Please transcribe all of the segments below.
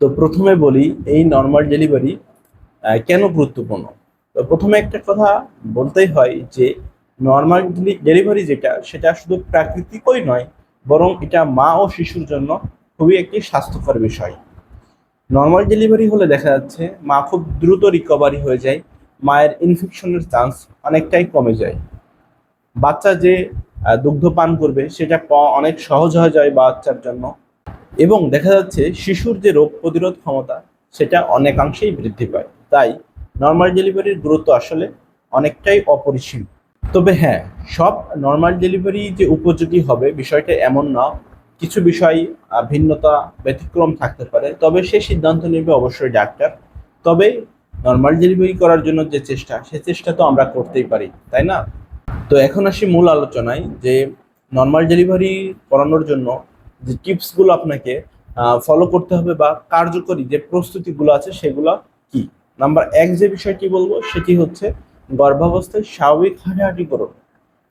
তো প্রথমে বলি, এই নর্মাল ডেলিভারি কেন গুরুত্বপূর্ণ? তো প্রথমে একটা কথা বলতেই হয় যে নর্মাল ডেলিভারি যেটা, সেটা শুধু প্রাকৃতিকই নয়, বরং এটা মা ও শিশুর জন্য খুবই একটি স্বাস্থ্যকর বিষয়। নর্মাল ডেলিভারি হলে দেখা যাচ্ছে, মা খুব দ্রুত রিকভারি হয়ে যায়, মায়ের ইনফেকশনের চান্স অনেকটাই কমে যায়। বাচ্চা যে দুগ্ধ পান করবে, সেটা অনেক সহজ হয়ে যায় বাচ্চার জন্য। এবং দেখা যাচ্ছে শিশুর যে রোগ প্রতিরোধ ক্ষমতা, সেটা অনেকাংশেই বৃদ্ধি পায়। তাই নর্মাল ডেলিভারির গুরুত্ব আসলে অনেকটাই অপরিসীম। তবে হ্যাঁ সব নর্মাল ডেলিভারি যে উপযোগী হবে বিষয়টা এমন না। কিছু বিষয় ভিন্নতা ব্যতিক্রম থাকতে পারে, তবে সে সিদ্ধান্ত নেবে অবশ্যই ডাক্তার। তবে নর্মাল ডেলিভারি করার জন্য যে চেষ্টা, সে চেষ্টা তো আমরা করতেই পারি, তাই না? তো এখন আসি মূল আলোচনায় যে নর্মাল ডেলিভারি করানোর জন্য যে টিপসগুলো আপনাকে ফলো করতে হবে বা কার্যকরী যে প্রস্তুতিগুলো আছে সেগুলো কি? নাম্বার এক যে বিষয়টি বলব, সেটি হচ্ছে গর্ভাবস্থায় স্বাভাবিক হাঁটাহাঁটি করুন।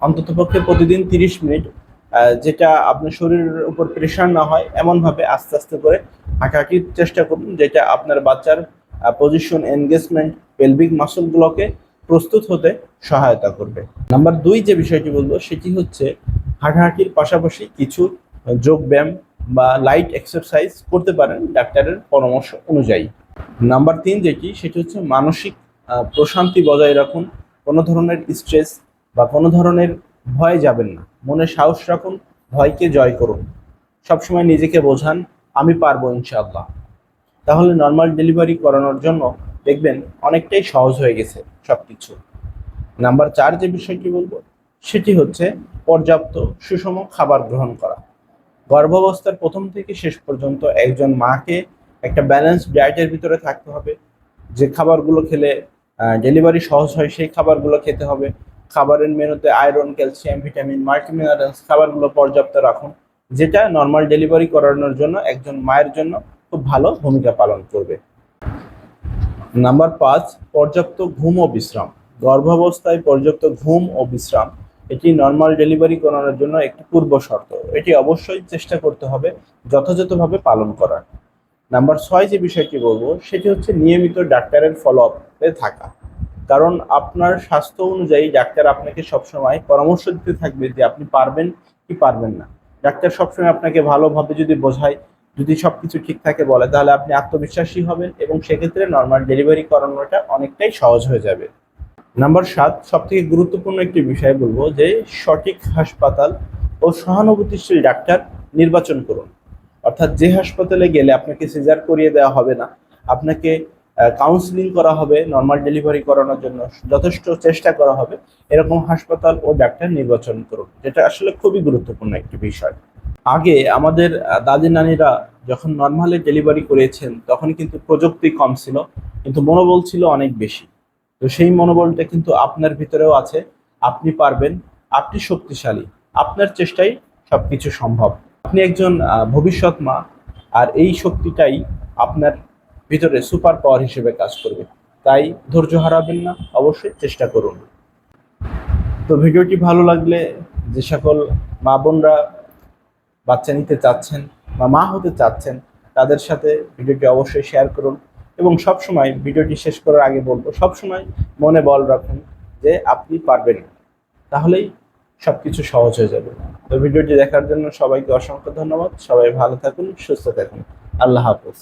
অন্ততপক্ষে প্রতিদিন তিরিশ মিনিট যেটা আপনার শরীরের উপর প্রেশার না হয়, এমনভাবে আস্তে আস্তে করে হাঁটাহাঁটির চেষ্টা করুন, যেটা আপনার বাচ্চার পজিশন এনগেজমেন্ট পেলভিক মাসলগুলোকে প্রস্তুত হতে সহায়তা করবে। নাম্বার দুই যে বিষয়টি বলব, সেটি হচ্ছে হাঁটাহাঁটির পাশাপাশি কিছু যোগ ব্যায়াম বা লাইট এক্সারসাইজ করতে পারেন ডাক্তারের পরামর্শ অনুযায়ী। নাম্বার তিন যেটি সেটি হচ্ছে মানসিক প্রশান্তি বজায় রাখুন। কোনো ধরনের স্ট্রেস বা কোনো ধরনের ভয় যাবেন না। মনে সাহস রাখুন, ভয়কে জয় করুন। সবসময় নিজেকে বোঝান, আমি পারব ইনশাআল্লাহ। তাহলে নর্মাল ডেলিভারি করানোর জন্য দেখবেন অনেকটাই সহজ হয়ে গেছে সব কিছু নাম্বার চার যে বিষয়টি বলব, সেটি হচ্ছে পর্যাপ্ত সুষম খাবার গ্রহণ করা। গর্ভাবস্থার প্রথম থেকে শেষ পর্যন্ত একজন মাকে একটা ব্যালেন্স ডায়েটের ভিতরে থাকতে হবে। যে খাবারগুলো খেলে ডেলিভারি সহজ হয় সেই খাবারগুলো খেতে হবে। খাবারের মেনুতে আয়রন ক্যালসিয়াম ভিটামিন মাল্টিমিনারেলস খাবারগুলো পর্যাপ্ত রাখুন, যেটা নর্মাল ডেলিভারি করানোর জন্য একজন মায়ের জন্য খুব ভালো ভূমিকা পালন করবে। নাম্বার পাঁচ, পর্যাপ্ত ঘুম ও বিশ্রাম। গর্ভাবস্থায় পর্যাপ্ত ঘুম ও বিশ্রাম। এটি নর্মাল ডেলিভারি করানোর জন্য একটি পূর্ব শর্ত। এটি অবশ্যই চেষ্টা করতে হবে যথাযথভাবে পালন করার। নাম্বার ছয় যে বিষয়টি বলব, সেটি হচ্ছে নিয়মিত ডাক্তারের ফলো আপে থাকা। কারণ আপনার স্বাস্থ্য অনুযায়ী ডাক্তার আপনাকে সবসময় পরামর্শ দিতে থাকবে যে আপনি পারবেন কি পারবেন না। ডাক্তার সবসময় আপনাকে ভালোভাবে যদি বোঝায়, যদি সব কিছু ঠিক থাকে বলে, তাহলে আপনি আত্মবিশ্বাসী হবেন এবং সেক্ষেত্রে নর্মাল ডেলিভারি করানোটা অনেকটাই সহজ হয়ে যাবে। নাম্বার সাত সব থেকে গুরুত্বপূর্ণ একটি বিষয় বলব যে সঠিক হাসপাতাল ও সহানুভূতিশীল ডাক্তার নির্বাচন করুন। অর্থাৎ যে হাসপাতালে গেলে আপনাকে সিজার করিয়ে দেওয়া হবে না, আপনাকে কাউন্সিলিং করা হবে নর্মাল ডেলিভারি করানোর জন্য যথেষ্ট চেষ্টা করা হবে, এরকম হাসপাতাল ও ডাক্তার নির্বাচন করুন, যেটা আসলে খুবই গুরুত্বপূর্ণ একটি বিষয়। আগে আমাদের দাদি নানিরা যখন নর্মালি ডেলিভারি করেছেন তখন কিন্তু প্রযুক্তি কম ছিল, কিন্তু মনোবল ছিল অনেক বেশি। তো সেই মনোবলটা কিন্তু আপনার ভিতরেও আছে। আপনি পারবেন, আপনি শক্তিশালী, আপনার চেষ্টাই সব কিছু সম্ভব। আপনি একজন ভবিষ্যৎ মা, আর এই শক্তিটাই আপনার ভিতরে সুপার পাওয়ার হিসেবে কাজ করবে। তাই ধৈর্য হারাবেন না, অবশ্যই চেষ্টা করুন। তো ভিডিওটি ভালো লাগলে যে সকল মা বোনরা বাচ্চা নিতে চাচ্ছেন বা মা হতে চাচ্ছেন, তাদের সাথে ভিডিওটি অবশ্যই শেয়ার করুন। এবং সব সময় ভিডিওটি শেষ করার আগে বলব সব সময় মনে বল রাখুন যে আপনি পারবেন তাহলেই সব কিছু সহজ হয়ে যাবে। তো ভিডিওটি দেখার জন্য সবাইকে অসংখ্য ধন্যবাদ। সবাই ভালো থাকুন, সুস্থ থাকুন। আল্লাহ হাফেজ।